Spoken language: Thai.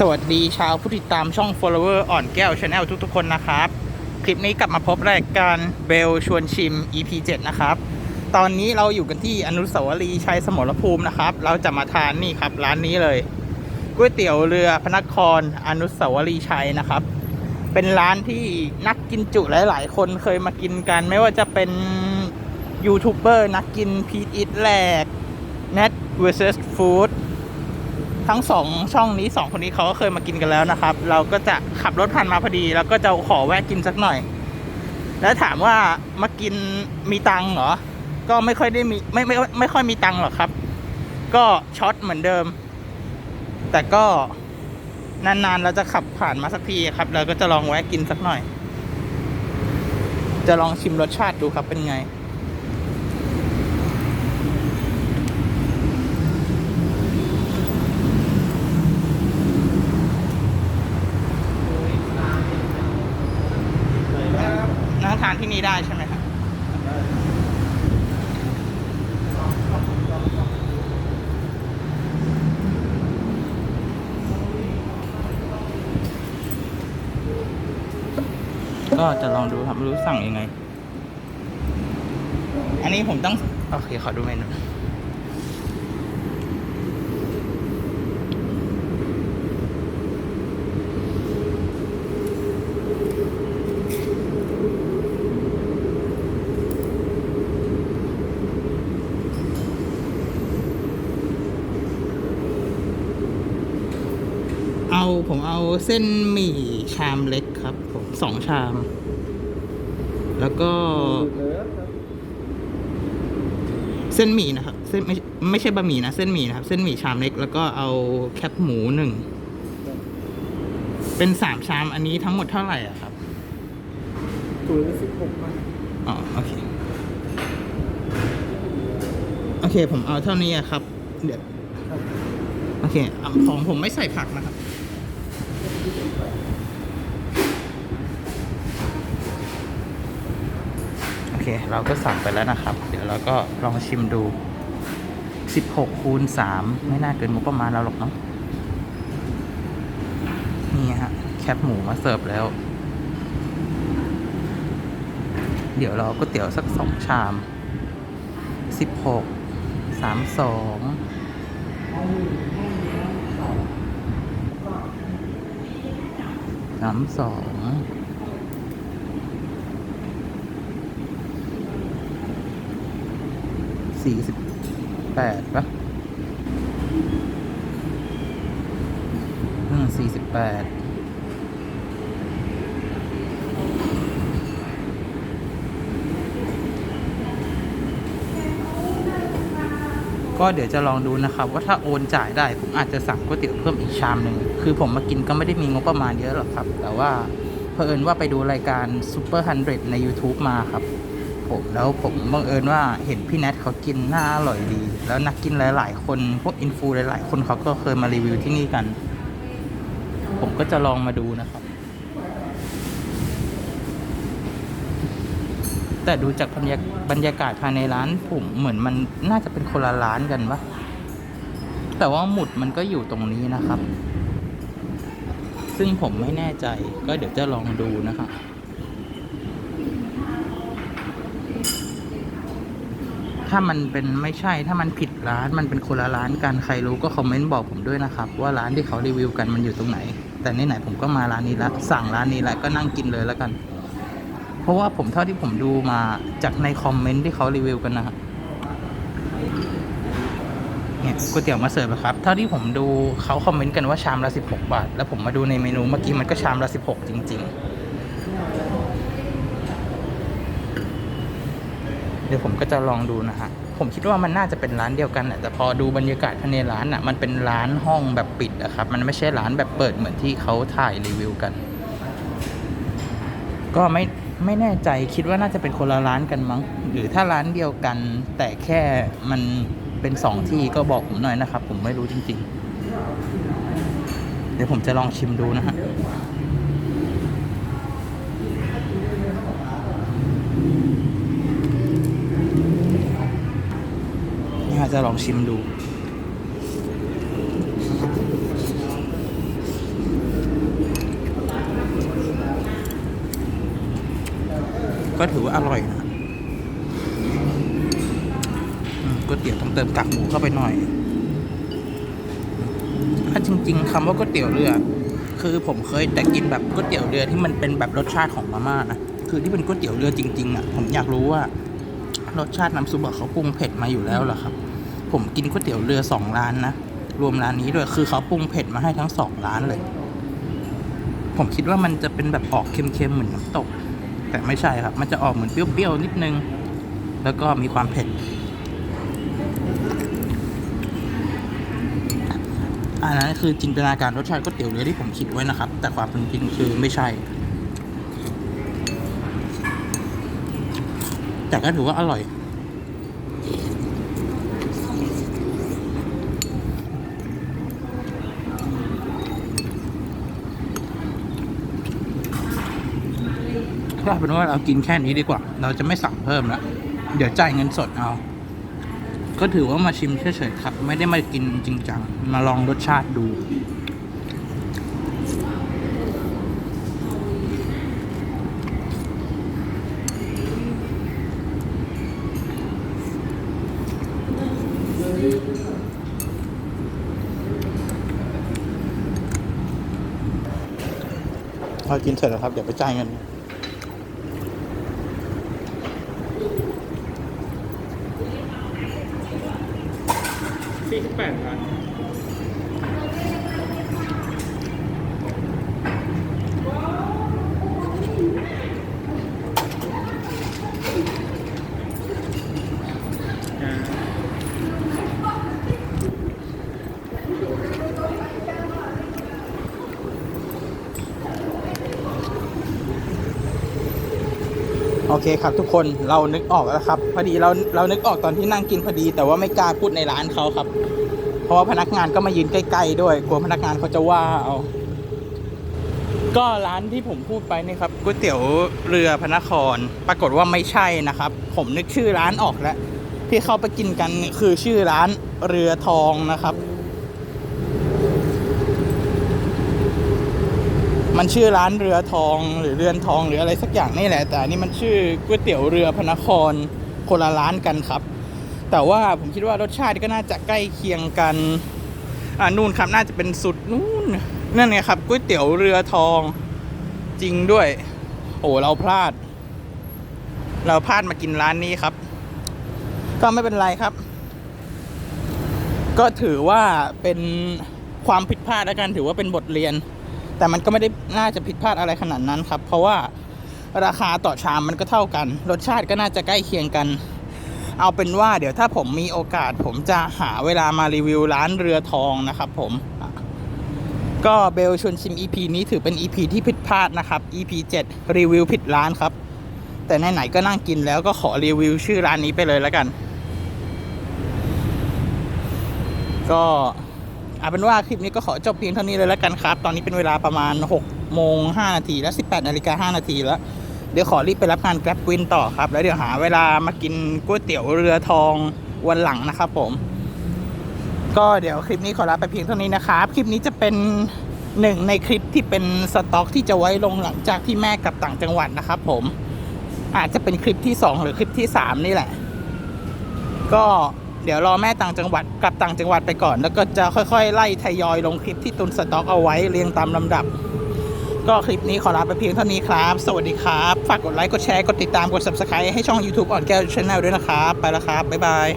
สวัสดีชาวผู้ติดตามช่อง follower อ่อนแก้ว Channel ทุกๆ คนนะครับ คลิปนี้กลับมาพบรายการเบลชวนชิม EP 7 นะครับ ตอนนี้เราอยู่กันที่อนุสาวรีย์ชัยสมรภูมินะครับ เราจะมาทานนี่ครับร้านนี้เลยก๋วยเตี๋ยวเรือพระนครอนุสาวรีย์ชัยนะครับ เป็นร้านที่นักกินจุหลาย ๆ คนเคยมากินกัน ไม่ว่าจะเป็นยูทูบเบอร์นักกินพีทอิทแลก Net vs Food ทั้งสองช่องนี้สองคนนี้เขาก็เคยมากินกันแล้วนะครับ เราก็จะขับรถผ่านมาพอดี แล้วก็จะขอแวะกินสักหน่อย แล้วถามว่ามากินมีตังเหรอ ก็ไม่ค่อยได้มีไม่ไม่ไม่ไม่ค่อยมีตังหรอกครับ ก็ช็อตเหมือนเดิม แต่ก็นานๆเราจะขับผ่านมาสักทีครับ เราก็จะลองแวะกินสักหน่อย จะลองชิมรสชาติดูครับเป็นไง นั่งทานที่นี่ได้ใช่ไหมครับก็จะลองดูครับไม่รู้สั่งยังไง อันนี้ผมต้อง โอเค ขอดูเมนู เอาผมเอาเส้นหมี่ชามเล็กครับ ผมสองชาม แล้วก็ เส้นหมี่นะครับ เส้นไม่ไม่ใช่บะหมี่นะ เส้นหมี่นะครับ เส้นหมี่ชามเล็ก แล้วก็เอาแคบหมูหนึ่ง เป็นสามชามอันนี้ทั้งหมดเท่าไหร่อะครับถุงละสิบหกบาทอ๋อโอเค โอเค ผมเอาเท่านี้อะครับ เดี๋ยวครับโอเคอะของผมไม่ใส่ผักนะครับ เค เราก็สั่งไปแล้วนะครับ เดี๋ยวเราก็ลองชิมดู 16คูณ3ไม่น่าเกินงบประมาณเราหรอกเนาะนี่ฮะ แคบหมูมาเสิร์ฟแล้ว เดี๋ยวเราก็เตี๋ยวสักสองชาม 16 32อง สี่สิบแปดปะอืมสี่สิบแปดก็เดี๋ยวจะลองดูนะครับ ว่าถ้าโอนจ่ายได้ ผมอาจจะสั่งก๋วยเตี๋ยวเพิ่มอีกชามหนึ่งคือผมมากินก็ไม่ได้มีงบประมาณเยอะหรอกครับ แต่ว่าเผอิญว่าไปดูรายการ Super 100 ใน YouTube มาครับ ผมแล้วผมบังเอิญว่าเห็นพี่แนทเขากินน่าอร่อยดี แล้วนักกินหลาย ๆ คนพวกอินฟูหลาย ๆ คนเขาก็เคยมารีวิวที่นี่กัน ผมก็จะลองมาดูนะครับ แต่ดูจากบรรยากาศภายในร้านผมเหมือนมันน่าจะเป็นคนละร้านกันปะแต่ว่าหมุดมันก็อยู่ตรงนี้นะครับ ซึ่งผมไม่แน่ใจก็เดี๋ยวจะลองดูนะครับ ถ้ามันเป็นไม่ใช่ถ้ามันผิดร้านมันเป็นคนละร้านกันใครรู้ก็คอมเมนต์บอกผมด้วยนะครับ ว่าร้านที่เขารีวิวกันมันอยู่ตรงไหน แต่ไหนผมก็มาร้านนี้แล้วสั่งร้านนี้แล้วก็นั่งกินเลยแล้วกัน เพราะว่าผมเท่าที่ผมดูมาจากในคอมเมนต์ที่เขารีวิวกันนะครับเนี่ยก๋วยเตี๋ยวมาเสิร์ฟอะครับ เท่าที่ผมดูเขาคอมเมนต์กันว่าชามละ 16 บาท แล้วผมมาดูในเมนูเมื่อกี้มันก็ชามละ 16 จริง ๆ ดี๋ยวผมก็จะลองดูนะฮะ ผมคิดว่ามันน่าจะเป็นร้านเดียวกันแหละแต่พอดูบรรยากาศภายในร้านอะ มันเป็นร้านห้องแบบปิดอะครับ มันไม่ใช่ร้านแบบเปิดเหมือนที่เขาถ่ายรีวิวกัน ก็ไม่ไม่แน่ใจคิดว่าน่าจะเป็นคนละร้านกันมั้ง หรือถ้าร้านเดียวกัน แต่แค่มันเป็นสองที่ก็บอกผมหน่อยนะครับ ผมไม่รู้จริง ๆ เดี๋ยวผมจะลองชิมดูนะฮะ จะลองชิมดู ก็ถือว่าอร่อยนะก๋วยเตี๋ยวต้องเติมกากหมูเข้าไปหน่อย ถ้าจริง ๆคำว่าก๋วยเตี๋ยวเรือ คือผมเคยแต่กินแบบก๋วยเตี๋ยวเรือที่มันเป็นแบบรสชาติของมาม่านะ คือที่เป็นก๋วยเตี๋ยวเรือจริง ๆ อะ ผมอยากรู้ว่ารสชาติน้ำซุปเขาปรุงเผ็ดมาอยู่แล้วหรอครับ ผมกินก๋วยเตี๋ยวเรือสองร้านนะ รวมร้านนี้ด้วยคือเขาปรุงเผ็ดมาให้ทั้งสองร้านเลย ผมคิดว่ามันจะเป็นแบบออกเค็มๆเหมือนน้ำตก แต่ไม่ใช่ครับ มันจะออกเหมือนเปรี้ยวๆนิดนึง แล้วก็มีความเผ็ดอันนั้นคือจินตนาการรสชาติก๋วยเตี๋ยวเรือที่ผมคิดไว้นะครับ แต่ความเป็นจริงคือไม่ใช่ แต่ก็ถือว่าอร่อย ถ้าเป็นว่าเรากินแค่นี้ดีกว่า เราจะไม่สั่งเพิ่มแล้วเดี๋ยวจ่ายเงินสดเอา ก็ถือว่ามาชิมเฉยๆครับ ไม่ได้มากินจริงจัง มาลองรสชาติดูพอกินเสร็จแล้วครับ เดี๋ยวไปจ่ายเงิน สี่สิบแปดครับอ่า เคครับทุกคนเรานึกออกแล้วครับ พอดีเราเรานึกออกตอนที่นั่งกินพอดี แต่ว่าไม่กล้าพูดในร้านเขาครับ เพราะว่าพนักงานก็มายืนใกล้ๆด้วยกลัวพนักงานเขาจะว่าเอาก็ร้านที่ผมพูดไปนี่ครับก๋วยเตี๋ยวเรือพระนคร ปรากฏว่าไม่ใช่นะครับ ผมนึกชื่อร้านออกแล้ว ที่เข้าไปกินกันคือชื่อร้านเรือทองนะครับ มันชื่อร้านเรือทองหรือเรือนทองหรืออะไรสักอย่างนี่แหละ แต่อันนี่มันชื่อก๋วยเตี๋ยวเรือพนครคนละร้านกันครับ แต่ว่าผมคิดว่ารสชาติก็น่าจะใกล้เคียงกันอ่านู่นครับน่าจะเป็นสุดนู่นนั่นไงครับก๋วยเตี๋ยวเรือทองจริงด้วย โอ้เราพลาด เราพลาดมากินร้านนี้ครับ ก็ไม่เป็นไรครับ ก็ถือว่าเป็นความผิดพลาดแล้วกันถือว่าเป็นบทเรียน แต่มันก็ไม่ได้น่าจะผิดพลาดอะไรขนาดนั้นครับ เพราะว่าราคาต่อชามมันก็เท่ากัน รสชาติก็น่าจะใกล้เคียงกัน เอาเป็นว่าเดี๋ยวถ้าผมมีโอกาส ผมจะหาเวลามารีวิวร้านเรือทองนะครับผม ก็เบลชวนชิม EP นี้ถือเป็น EP ที่ผิดพลาดนะครับ EP 7 รีวิวผิดร้านครับ แต่ไหนๆก็นั่งกินแล้วก็ขอรีวิวชื่อร้านนี้ไปเลยแล้วกัน ก็ เอาเป็นว่าคลิปนี้ก็ขอจบเพียงเท่านี้เลยแล้วกันครับ ตอนนี้เป็นเวลาประมาณ6โมง5นาทีและ18นาฬิกา5นาทีแล้ว เดี๋ยวขอรีบไปรับงานแกร็บวินต่อครับ แล้วเดี๋ยวหาเวลามากินก๋วยเตี๋ยวเรือทองวันหลังนะครับผม ก็เดี๋ยวคลิปนี้ขอลาไปเพียงเท่านี้นะครับ คลิปนี้จะเป็นหนึ่งในคลิปที่เป็นสต็อกที่จะไว้ลงหลังจากที่แม่กลับต่างจังหวัดนะครับผม อาจจะเป็นคลิปที่ 2 หรือคลิปที่ 3 นี่แหละ ก็ เดี๋ยวรอแม่ต่างจังหวัดกลับต่างจังหวัดไปก่อน แล้วก็จะค่อยๆ ไล่ทยอยลงคลิปที่ตุนสต็อกเอาไว้เรียงตามลำดับ ก็คลิปนี้ขอลาไปเพียงเท่านี้ครับ สวัสดีครับ ฝากกดไลค์กดแชร์กดติดตามกด subscribe ให้ช่อง YouTube อ่อนแก้วช n แนลด้วยนะครับ ไปแล้วครับ บ๊ายบาย